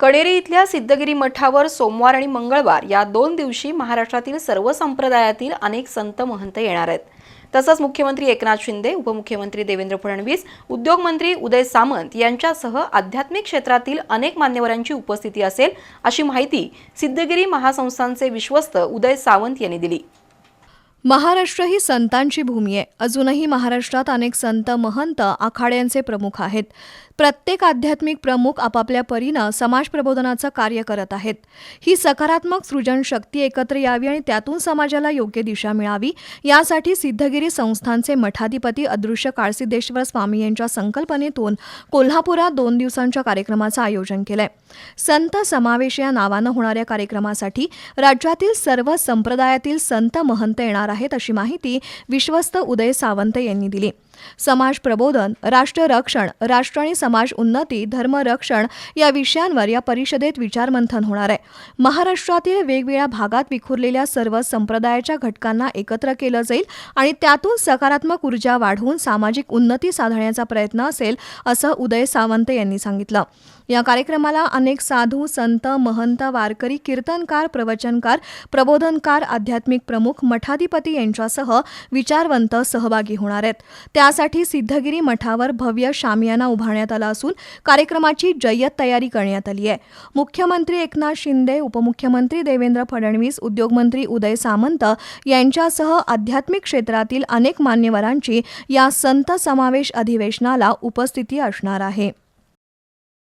कणेरी इथल्या सिद्धगिरी मठावर सोमवार आणि मंगळवार या दोन दिवशी महाराष्ट्रातील सर्व संप्रदायातील अनेक संत महंत येणार आहेत. तसंच मुख्यमंत्री एकनाथ शिंदे उपमुख्यमंत्री देवेंद्र फडणवीस उद्योगमंत्री उदय सामंत यांच्यासह आध्यात्मिक क्षेत्रातील अनेक मान्यवरांची उपस्थिती असेल अशी माहिती सिद्धगिरी महासंस्थांचे विश्वस्त उदय सावंत यांनी दिली. महाराष्ट्र ही संतांची भूमी आहे. अजूनही महाराष्ट्रात अनेक संत महंत आखाड्यांचे प्रमुख आहेत. प्रत्येक आध्यात्मिक प्रमुख आपापल्या परीनं समाज प्रबोधनाचं कार्य करत आहेत. ही सकारात्मक सृजन शक्ती एकत्र यावी आणि त्यातून समाजाला योग्य दिशा मिळावी यासाठी सिद्धगिरी संस्थानचे मठाधिपती अदृश्य काळसिद्धेश्वर स्वामी यांच्या संकल्पनेतून कोल्हापुरात दोन दिवसांच्या कार्यक्रमाचं आयोजन केलंय. संत समावेश या नावानं होणाऱ्या कार्यक्रमासाठी राज्यातील सर्व संप्रदायातील संत महंत येणार आहेत अशी माहिती विश्वस्त उदय सावंत यांनी दिली. समाज प्रबोधन राष्ट्र रक्षण राष्ट्र आणि समाज उन्नती धर्मरक्षण या विषयांवर या परिषदेत विचारमंथन होणार आहे. महाराष्ट्रातील वेगवेगळ्या भागात विखुरलेल्या सर्व संप्रदायाच्या घटकांना एकत्र केलं जाईल आणि त्यातून सकारात्मक ऊर्जा वाढवून सामाजिक उन्नती साधण्याचा प्रयत्न असेल असं उदय सावंत यांनी सांगितलं. या कार्यक्रमाला अनेक साधू संत महंत वारकरी कीर्तनकार प्रवचनकार प्रबोधनकार आध्यात्मिक प्रमुख मठाधिपती यांच्यासह विचारवंत सहभागी होणार आहेत. यासाठी सिद्धगिरी मठावर भव्य शामियाना उभारण्यात आला असून कार्यक्रमाची जय्यत तयारी करण्यात आली आहे. मुख्यमंत्री एकनाथ शिंदे उपमुख्यमंत्री देवेंद्र फडणवीस उद्योगमंत्री उदय सामंत यांच्यासह आध्यात्मिक क्षेत्रातील अनेक मान्यवरांची या संत समावेश अधिवेशनाला उपस्थिती असणार आहे.